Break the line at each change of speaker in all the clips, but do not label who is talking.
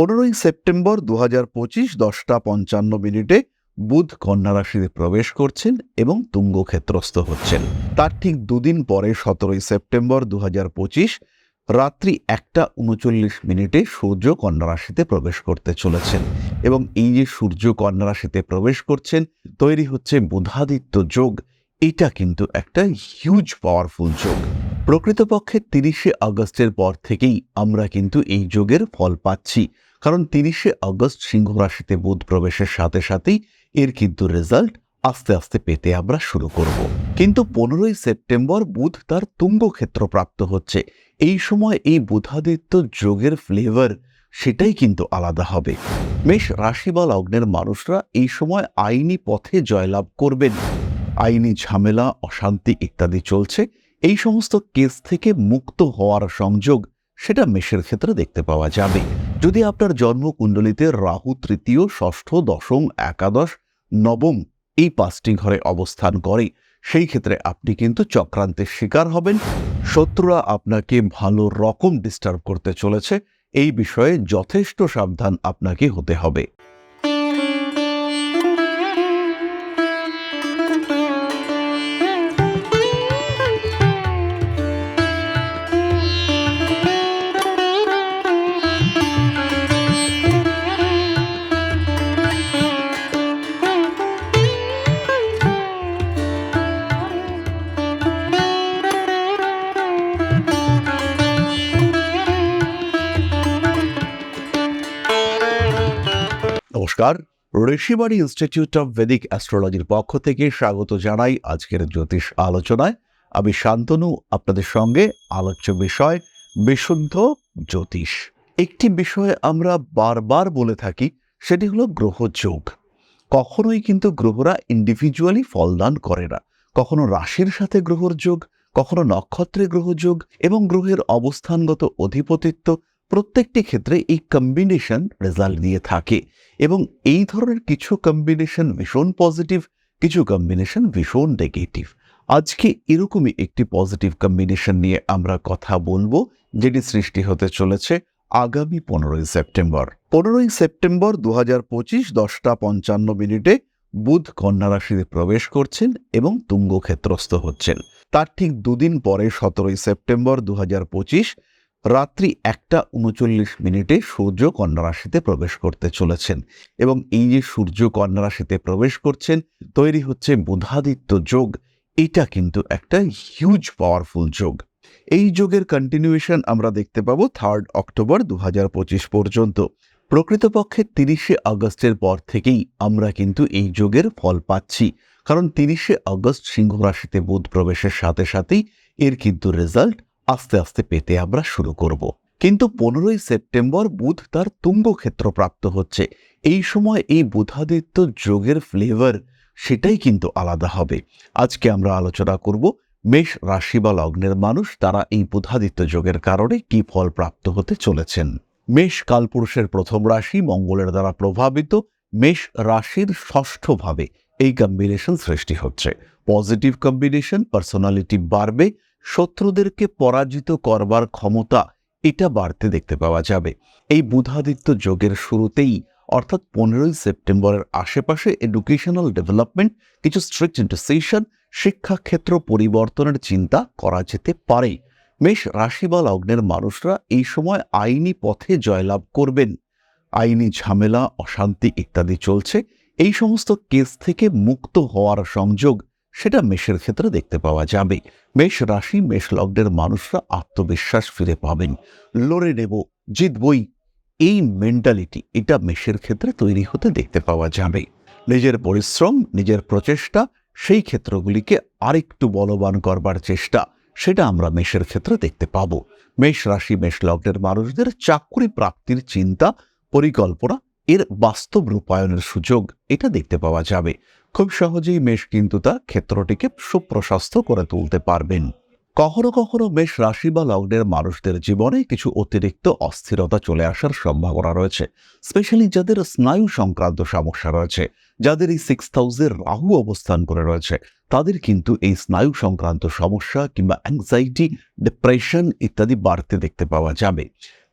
পনেরোই সেপ্টেম্বর দু হাজার পঁচিশ দশটা পঞ্চান্ন মিনিটে বুধ কন্যা রাশিতে প্রবেশ করছেন এবং তুঙ্গ ক্ষেত্রস্থ হচ্ছেন। তার ঠিক দুদিন পরে সতেরোই সেপ্টেম্বর দু হাজার পঁচিশ রাত্রি একটা উনচল্লিশ মিনিটে সূর্য কন্যা রাশিতে প্রবেশ করতে চলেছেন এবং এই যে সূর্য কন্যা রাশিতে প্রবেশ করছেন, তৈরি হচ্ছে বুধাদিত্য যোগ। এটা কিন্তু একটা হিউজ পাওয়ারফুল যোগ। প্রকৃতপক্ষে তিরিশে আগস্টের পর থেকেই আমরা কিন্তু এই যোগের ফল পাচ্ছি। কারণ তিরিশে আগস্ট সিংহ রাশিতে বুধ প্রবেশের সাথে সাথেই এর কিন্তু রেজাল্ট আস্তে আস্তে পেতে আমরা শুরু করব। কিন্তু পনেরোই সেপ্টেম্বর বুধ তার তুঙ্গ ক্ষেত্র প্রাপ্ত হচ্ছে। এই সময় এই বুধাদিত্য যোগের ফ্লেভার সেটাই কিন্তু আলাদা হবে। মেষ রাশি বা লগ্নের মানুষরা এই সময় আইনি পথে জয়লাভ করবেন। আইনি ঝামেলা, অশান্তি ইত্যাদি চলছে। এই সমস্ত কেস থেকে মুক্ত হওয়ার সংযোগ সেটা মেষের ক্ষেত্রে দেখতে পাওয়া যাবে। যদি আপনার জন্মকুণ্ডলিতে রাহু তৃতীয়, ষষ্ঠ, দশম, একাদশ, নবম এই পাঁচটি ঘরে অবস্থান করে, সেই ক্ষেত্রে আপনি কিন্তু চক্রান্তের শিকার হবেন। শত্রুরা আপনাকে ভালো রকম ডিস্টার্ব করতে চলেছে। এই বিষয়ে যথেষ্ট সাবধান আপনাকে হতে হবে। নমস্কার। ঋষিবাড়ি ইনস্টিটিউট অফ ভেদিক অ্যাস্ট্রোলজির পক্ষ থেকে স্বাগত জানাই আজকের জ্যোতিষ আলোচনায়। আমি শান্তনু, আপনাদের সঙ্গে আলোচ্য বিষয়, বিশুদ্ধ জ্যোতিষ। একটি বিষয়ে আমরা বারবার বলে থাকি, সেটি হলো গ্রহযোগ কখনোই কিন্তু গ্রহরা ইন্ডিভিজুয়ালি ফলদান করে না। কখনো রাশির সাথে গ্রহর যোগ, কখনো নক্ষত্রে গ্রহযোগ এবং গ্রহের অবস্থানগত অধিপতিত্ব প্রত্যেকটি ক্ষেত্রে এই কম্বিনেশন রেজাল্ট দিয়ে থাকে এবং এই ধরনের কিছু কম্বিনেশন ভীষণ পজিটিভ কিছু কম্বিনেশন ভীষণ নেগেটিভ আজকে এরকমই একটি পজিটিভ কম্বিনেশন নিয়ে আমরা কথা বলব, যেটি সৃষ্টি হতে চলেছে আগামী পনেরোই সেপ্টেম্বর। পনেরোই সেপ্টেম্বর দু হাজার পঁচিশ দশটা পঞ্চান্ন মিনিটে বুধ কন্যা রাশিতে প্রবেশ করছেন এবং তুঙ্গ ক্ষেত্রস্থ হচ্ছেন। তার ঠিক দুদিন পরে সতেরোই সেপ্টেম্বর দু হাজার পঁচিশ রাত্রি একটা উনচল্লিশ মিনিটে সূর্য কন্যা রাশিতে প্রবেশ করতে চলেছেন এবং এই যে সূর্য কন্যা রাশিতে প্রবেশ করছেন, তৈরি হচ্ছে বুধাদিত্য যোগ। এটা কিন্তু একটা হিউজ পাওয়ারফুল যোগ। এই যোগের কন্টিনিউয়েশন আমরা দেখতে পাবো থার্ড অক্টোবর দু হাজার পঁচিশ পর্যন্ত। প্রকৃতপক্ষে তিরিশে আগস্টের পর থেকেই আমরা কিন্তু এই যোগের ফল পাচ্ছি। কারণ তিরিশে আগস্ট সিংহ রাশিতে বুধ প্রবেশের সাথে সাথেই এর কিন্তু রেজাল্ট আস্তে আস্তে পেতে আমরা শুরু করব। কিন্তু পনেরোই সেপ্টেম্বর বুধ তার তুঙ্গ ক্ষেত্র প্রাপ্ত হচ্ছে। এই সময় এই বুধাদিত্য যোগের ফ্লেভার সেটাই কিন্তু আলাদা হবে। আজকে আমরা আলোচনা করব মেষ রাশি বা লগ্নের মানুষ তারা এই বুধাদিত্য যোগের কারণে কি ফল প্রাপ্ত হতে চলেছেন। মেষ কালপুরুষের প্রথম রাশি মঙ্গলের দ্বারা প্রভাবিত। মেষ রাশির ষষ্ঠ ভাবে এই কম্বিনেশন সৃষ্টি হচ্ছে। পজিটিভ কম্বিনেশন পার্সোনালিটি বাড়বে। শত্রুদেরকে পরাজিত করবার ক্ষমতা এটা বাড়তে দেখতে পাওয়া যাবে। এই বুধাদিত্য যোগের শুরুতেই, অর্থাৎ পনেরোই সেপ্টেম্বরের আশেপাশে এডুকেশনাল ডেভেলপমেন্ট কিছু স্ট্রিক্ট ইন্টারসেশন শিক্ষাক্ষেত্র পরিবর্তনের চিন্তা করা যেতে পারে। মেষ রাশি বা লগ্নের মানুষরা এই সময় আইনি পথে জয়লাভ করবেন। আইনি ঝামেলা, অশান্তি ইত্যাদি চলছে। এই সমস্ত কেস থেকে মুক্ত হওয়ার সংযোগ সেটা মেষের ক্ষেত্রে দেখতে পাওয়া যাবে। মেষ রাশি, মেষ লগ্নের মানুষরা আত্মবিশ্বাস ফিরে পাবেন। লড়ে নেব, জিতবই। এই মেন্টালিটি এটা মেষের ক্ষেত্রে তৈরি হতে দেখতে পাওয়া যাবে। নিজের পরিশ্রম, নিজের প্রচেষ্টা, সেই ক্ষেত্রগুলিকে আরেকটু বলবান করবার চেষ্টা, সেটা আমরা মেষের ক্ষেত্রে দেখতে পাবো। মেষ রাশি, মেষ লগ্নের মানুষদের চাকরি প্রাপ্তির চিন্তা, পরিকল্পনা, এর বাস্তব রূপায়ণের সুযোগ, এটা দেখতে পাওয়া যাবে। খুব সহজেই মেষ কিন্তু তার ক্ষেত্রটিকে সুপ্রশস্ত করে তুলতে পারবেন। কখনো কখনো মেষ রাশি বা লগ্নের মানুষদের জীবনে কিছু অতিরিক্ত অস্থিরতা চলে আসার সম্ভাবনা রয়েছে, স্পেশালি যাদের স্নায়ু সংক্রান্ত সমস্যা রয়েছে, যাদের এই সিক্স হাউসের রাহু অবস্থান করে রয়েছে, তাদের কিন্তু এই স্নায়ু সংক্রান্ত সমস্যা কিংবা অ্যাংজাইটি ডিপ্রেশন ইত্যাদি বাড়তে দেখতে পাওয়া যাবে।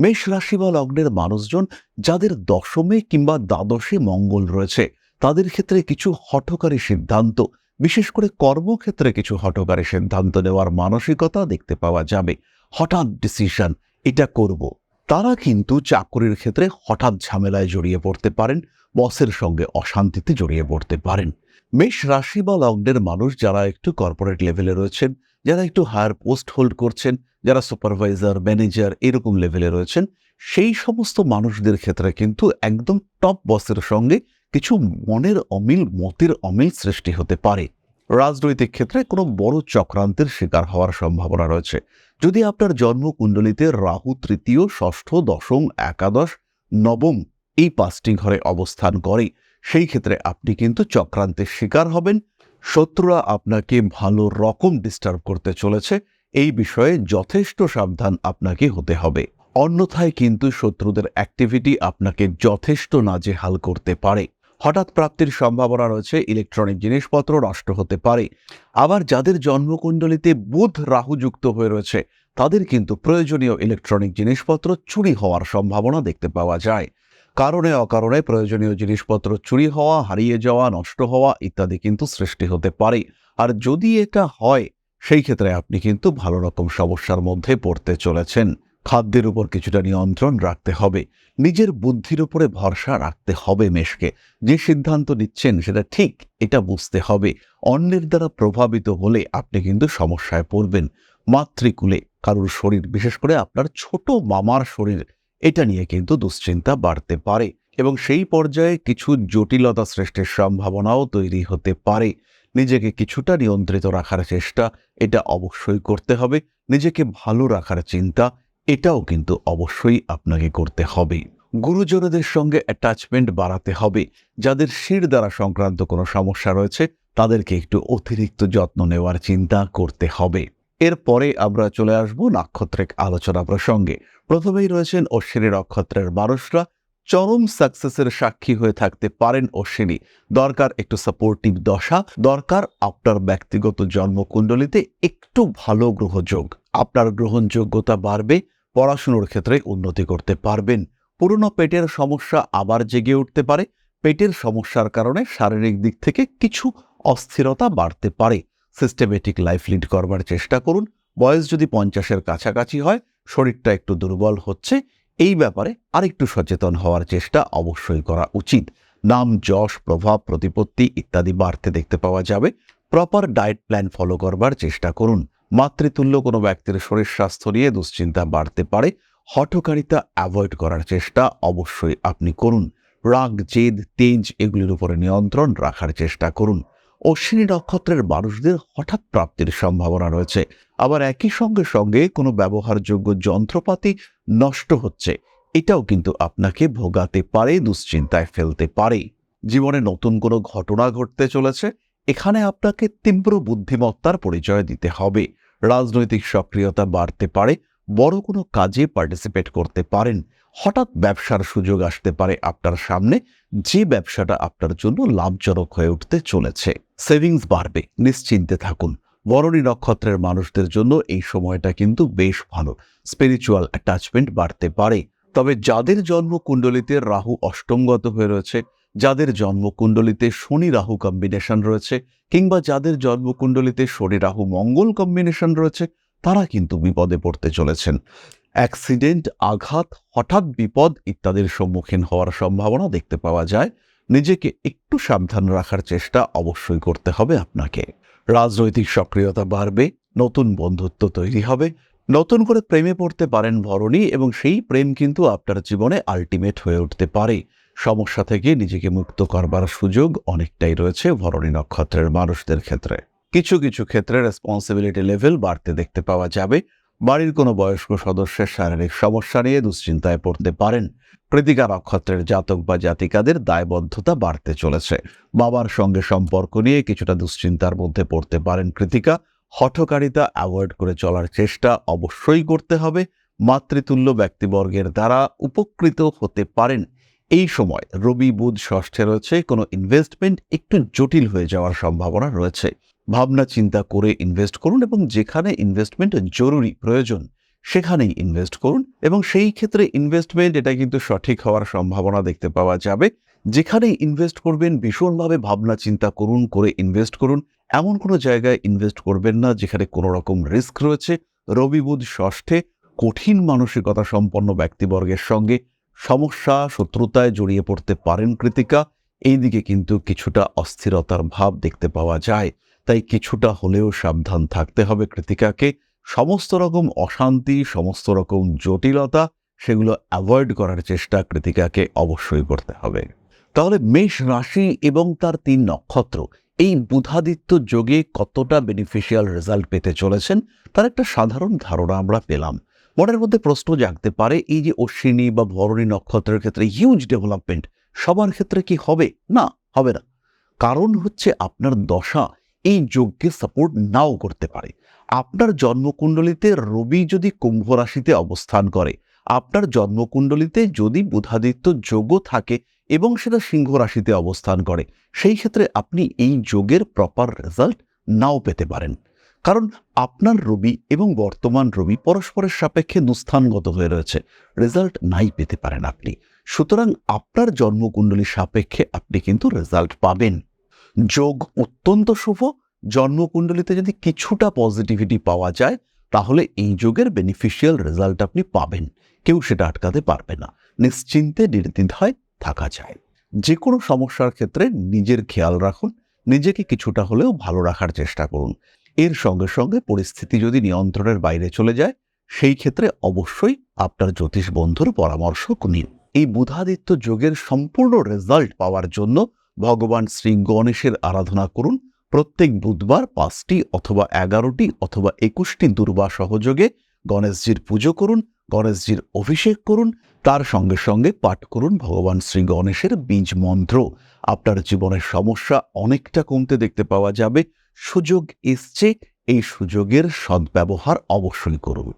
মেষ রাশি বা লগ্নের মানুষজন যাদের দশমে কিংবা দ্বাদশে মঙ্গল রয়েছে তাদের ক্ষেত্রে কিছু হঠকারী সিদ্ধান্ত, বিশেষ করে কর্মক্ষেত্রে কিছু হঠকারী সিদ্ধান্ত নেওয়ার মানসিকতা দেখতে পাওয়া যাবে। হঠাৎ ডিসিশন এটা করব। তারা কিন্তু চাকরির ক্ষেত্রে হঠাৎ ঝামেলায় জড়িয়ে পড়তে পারেন বসের সঙ্গে অশান্তিতে জড়িয়ে পড়তে পারেন। মেষ রাশি বা লগ্নের মানুষ যারা একটু কর্পোরেট লেভেলে রয়েছেন, যারা একটু হায়ার পোস্ট হোল্ড করছেন, যারা সুপারভাইজার ম্যানেজার এরকম লেভেলে রয়েছেন, সেই সমস্ত মানুষদের ক্ষেত্রে কিন্তু একদম টপ বসের সঙ্গে কিছু মনের অমিল, মতের অমিল সৃষ্টি হতে পারে। রাজনৈতিক ক্ষেত্রে কোনো বড় চক্রান্তের শিকার হওয়ার সম্ভাবনা রয়েছে। যদি আপনার জন্মকুণ্ডলিতে রাহু তৃতীয়, ষষ্ঠ, দশম, একাদশ, নবম এই পাঁচটি ঘরে অবস্থান করে, সেই ক্ষেত্রে আপনি কিন্তু চক্রান্তের শিকার হবেন। শত্রুরা আপনাকে ভালো রকম ডিস্টার্ব করতে চলেছে। এই বিষয়ে যথেষ্ট সাবধান আপনাকে হতে হবে। অন্যথায় কিন্তু শত্রুদের অ্যাক্টিভিটি আপনাকে যথেষ্ট নাজেহাল করতে পারে। হঠাৎ প্রাপ্তির সম্ভাবনা রয়েছে, ইলেকট্রনিক জিনিসপত্র নষ্ট হতে পারে। আবার যাদের জন্মকুণ্ডলিতে বুধ রাহু যুক্ত হয়ে রয়েছে, তাদের কিন্তু প্রয়োজনীয় ইলেকট্রনিক জিনিসপত্র চুরি হওয়ার সম্ভাবনা দেখতে পাওয়া যায়। কারণে অকারণে প্রয়োজনীয় জিনিসপত্র চুরি হওয়া, হারিয়ে যাওয়া, নষ্ট হওয়া ইত্যাদি কিন্তু সৃষ্টি হতে পারে। আর যদি এটা হয়, সেই ক্ষেত্রে আপনি কিন্তু ভালো রকম সমস্যার মধ্যে পড়তে চলেছেন। খাদ্যের উপর কিছুটা নিয়ন্ত্রণ রাখতে হবে। নিজের বুদ্ধির উপরে ভরসা রাখতে হবে মেশকে যে সিদ্ধান্ত নিচ্ছেন সেটা ঠিক, এটা বুঝতে হবে। অন্যের দ্বারা প্রভাবিত হলে আপনি কিন্তু সমস্যায় পড়বেন। মাতৃকুলে কারোর শরীর, বিশেষ করে আপনার ছোট মামার শরীর, এটা নিয়ে কিন্তু দুশ্চিন্তা বাড়তে পারে এবং সেই পর্যায়ে কিছু জটিলতা সৃষ্টির সম্ভাবনাও তৈরি হতে পারে। নিজেকে কিছুটা নিয়ন্ত্রিত রাখার চেষ্টা, এটা অবশ্যই করতে হবে। নিজেকে ভালো রাখার চিন্তা এটাও কিন্তু অবশ্যই আপনাকে করতে হবে। গুরুজনদের সঙ্গে অ্যাটাচমেন্ট বাড়াতে হবে। যাদের শির দ্বারা সংক্রান্ত কোনো সমস্যা রয়েছে, তাদেরকে একটু অতিরিক্ত যত্ন নেওয়ার চিন্তা করতে হবে। এরপরে আমরা চলে আসব নাক্ষত্রিক আলোচনা প্রসঙ্গে। প্রথমেই রয়েছেন অশ্বিনী নক্ষত্রের মানুষরা। চরম সাকসেসের সাক্ষী হয়ে থাকতে পারেন অশ্বিনী। দরকার একটু সাপোর্টিভ দশা, দরকার আপনার ব্যক্তিগত জন্মকুণ্ডলিতে একটু ভালো গ্রহযোগ। আপনার গ্রহণযোগ্যতা বাড়বে পড়াশুনোর ক্ষেত্রে উন্নতি করতে পারবেন। পুরনো পেটের সমস্যা আবার জেগে উঠতে পারে। পেটের সমস্যার কারণে শারীরিক দিক থেকে কিছু অস্থিরতা বাড়তে পারে। সিস্টেমেটিক লাইফ লিড করবার চেষ্টা করুন। বয়স যদি পঞ্চাশের কাছাকাছি হয়, শরীরটা একটু দুর্বল হচ্ছে। এই ব্যাপারে আরেকটু সচেতন হওয়ার চেষ্টা অবশ্যই করা উচিত। নাম, যশ, প্রভাব, প্রতিপত্তি ইত্যাদি বাড়তে দেখতে পাওয়া যাবে। প্রপার ডায়েট প্ল্যান ফলো করবার চেষ্টা করুন। মাতৃতুল্য কোনো ব্যক্তির শরীর স্বাস্থ্য নিয়ে দুশ্চিন্তা বাড়তে পারে। হঠকারিতা অ্যাভয়েড করার চেষ্টা অবশ্যই আপনি করুন। রাগ, জেদ, তেজ এগুলির উপরে নিয়ন্ত্রণ রাখার চেষ্টা করুন। অশ্বিনী নক্ষত্রের মানুষদের হঠাৎ প্রাপ্তির সম্ভাবনা রয়েছে। আবার একই সঙ্গে সঙ্গে কোনো ব্যবহারযোগ্য যন্ত্রপাতি নষ্ট হচ্ছে। এটাও কিন্তু আপনাকে ভোগাতে পারে, দুশ্চিন্তায় ফেলতে পারে। জীবনে নতুন কোনো ঘটনা ঘটতে চলেছে। এখানে আপনাকে তীব্র বুদ্ধিমত্তার পরিচয় দিতে হবে। রাজনৈতিক সক্রিয়তা বাড়তে পারে, বড় কোনো কাজে পার্টিসিপেট করতে পারেন। হঠাৎ ব্যবসার সুযোগ আসতে পারে আপনার সামনে, যে ব্যবসাটা আপনার জন্য লাভজনক হয়ে উঠতে চলেছে। সেভিংস বাড়বে, নিশ্চিন্তে থাকুন। বরণী নক্ষত্রের মানুষদের জন্য এই সময়টা কিন্তু বেশ ভালো। স্পিরিচুয়াল অ্যাটাচমেন্ট বাড়তে পারে। তবে যাদের জন্ম জন্মকুণ্ডলিতে রাহু অষ্টমগত হয়ে রয়েছে যাদের জন্মকুণ্ডলিতে শনি রাহু কম্বিনেশন রয়েছে কিংবা যাদের জন্মকুণ্ডলিতে শনি রাহু মঙ্গল কম্বিনেশন রয়েছে, তারা কিন্তু বিপদে পড়তে চলেছেন। অ্যাক্সিডেন্ট আঘাত, হঠাৎ বিপদ ইত্যাদির সম্মুখীন হওয়ার সম্ভাবনা দেখতে পাওয়া যায়। নিজেকে একটু সাবধান রাখার চেষ্টা অবশ্যই করতে হবে আপনাকে। রাজনৈতিক সক্রিয়তা বাড়বে, নতুন বন্ধুত্ব তৈরি হবে, নতুন করে প্রেমে পড়তে পারেন ভরণী এবং সেই প্রেম কিন্তু আপনার জীবনে আলটিমেট হয়ে উঠতে পারে। সমস্যা থেকে নিজেকে মুক্ত করবার সুযোগ অনেকটাই রয়েছে ভরণী নক্ষত্রের মানুষদের ক্ষেত্রে। কিছু কিছু ক্ষেত্রে রেসপন্সিবিলিটি লেভেল বাড়তে দেখতে পাওয়া যাবে। বাড়ির কোনো বয়স্ক সদস্যের শারীরিক সমস্যা নিয়ে দুশ্চিন্তায় পড়তে পারেন। কৃতিকা নক্ষত্রের জাতক বা জাতিকাদের দায়বদ্ধতা বাড়তে চলেছে। বাবার সঙ্গে সম্পর্ক নিয়ে কিছুটা দুশ্চিন্তার মধ্যে পড়তে পারেন কৃতিকা। হঠকারিতা অ্যাভয়েড করে চলার চেষ্টা অবশ্যই করতে হবে। মাতৃতুল্য ব্যক্তিবর্গের দ্বারা উপকৃত হতে পারেন। এই সময় রবি, বুধ, ষষ্ঠে রয়েছে, কোনো ইনভেস্টমেন্ট একটু জটিল হয়ে যাওয়ার সম্ভাবনা রয়েছে। ভাবনা, চিন্তা করে ইনভেস্ট করুন এবং যেখানে ইনভেস্টমেন্ট জরুরি, প্রয়োজন, সেখানেই ইনভেস্ট করুন এবং সেই ক্ষেত্রে ইনভেস্টমেন্ট এটা কিন্তু সঠিক হওয়ার সম্ভাবনা দেখতে পাওয়া যাবে। যেখানে ইনভেস্ট করবেন, ভীষণভাবে ভাবনা, চিন্তা করুন, করে ইনভেস্ট করুন। এমন কোনো জায়গায় ইনভেস্ট করবেন না যেখানে কোনো রকম রিস্ক রয়েছে। রবি, বুধ, ষষ্ঠে কঠিন মানসিকতা সম্পন্ন ব্যক্তিবর্গের সঙ্গে সমস্যা, শত্রুতায় জড়িয়ে পড়তে পারেন কৃতিকা। এই দিকে কিন্তু কিছুটা অস্থিরতার ভাব দেখতে পাওয়া যায়। তাই কিছুটা হলেও সাবধান থাকতে হবে কৃতিকাকে। সমস্ত রকম অশান্তি, সমস্ত রকম জটিলতা, সেগুলো অ্যাভয়েড করার চেষ্টা কৃতিকাকে অবশ্যই করতে হবে। তাহলে মেষ রাশি এবং তার তিন নক্ষত্র, এই বুধাদিত্য যোগে কতটা বেনিফিশিয়াল রেজাল্ট পেতে চলেছেন? তার একটা সাধারণ ধারণা আমরা পেলাম। মনের মধ্যে প্রশ্ন জাগতে পারে, এই যে অশ্বিনী বা ভরণী নক্ষত্রের ক্ষেত্রে হিউজ ডেভেলপমেন্ট সবার ক্ষেত্রে কি হবে? না হবে না। কারণ হচ্ছে আপনার দশা এই যোগকে সাপোর্ট নাও করতে পারে। আপনার জন্মকুণ্ডলিতে রবি যদি কুম্ভ রাশিতে অবস্থান করে, আপনার জন্মকুণ্ডলিতে যদি বুধাদিত্য যোগও থাকে এবং সেটা সিংহ রাশিতে অবস্থান করে, সেই ক্ষেত্রে আপনি এই যোগের প্রপার রেজাল্ট নাও পেতে পারেন। কারণ আপনার রবি এবং বর্তমান রবি পরস্পরের সাপেক্ষে নুস্থানগত হয়ে রয়েছে। রেজাল্ট নাই পেতে পারেন আপনি। সুতরাং আপনার জন্মকুণ্ডলী সাপেক্ষে আপনি কিন্তু রেজাল্ট পাবেন। যোগ অত্যন্ত শুভ। জন্মকুণ্ডলিতে যদি কিছুটা পজিটিভিটি পাওয়া যায়, তাহলে এই যোগের বেনিফিশিয়াল রেজাল্ট আপনি পাবেন। কেউ সেটা আটকাতে পারবে না। নিশ্চিন্তে নির্দ্বিধায় থাকা যায়। যে কোনো সমস্যার ক্ষেত্রে নিজের খেয়াল রাখুন। নিজেকে কিছুটা হলেও ভালো রাখার চেষ্টা করুন। এর সঙ্গে সঙ্গে পরিস্থিতি যদি নিয়ন্ত্রণের বাইরে চলে যায়, সেই ক্ষেত্রে অবশ্যই আপনার জ্যোতিষ বন্ধুর পরামর্শ নিন। এই বুধাদিত্য যোগের সম্পূর্ণ রেজাল্ট পাওয়ার জন্য ভগবান শ্রী গণেশের আরাধনা করুন প্রত্যেক বুধবার পাঁচটি অথবা এগারোটি অথবা একুশটি দুর্বা সহযোগে। গণেশজির পুজো করুন, গণেশজির অভিষেক করুন, তার সঙ্গে সঙ্গে পাঠ করুন ভগবান শ্রী গণেশের বীজ মন্ত্র। আপনার জীবনের সমস্যা অনেকটা কমতে দেখতে পাওয়া যাবে। সুযোগ এসছে, এই সুযোগের সদ্ব্যবহার অবশ্যই করুন।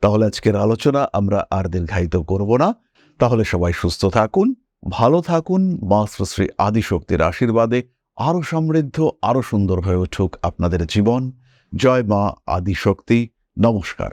তাহলে আজকের আলোচনা আমরা আর দীর্ঘায়িত করব না। তাহলে সবাই সুস্থ থাকুন, ভালো থাকুন মা আদিশক্তির আশীর্বাদে আরও সমৃদ্ধ আরও সুন্দর হয়ে উঠুক আপনাদের জীবন। জয় মা আদিশক্তি। নমস্কার।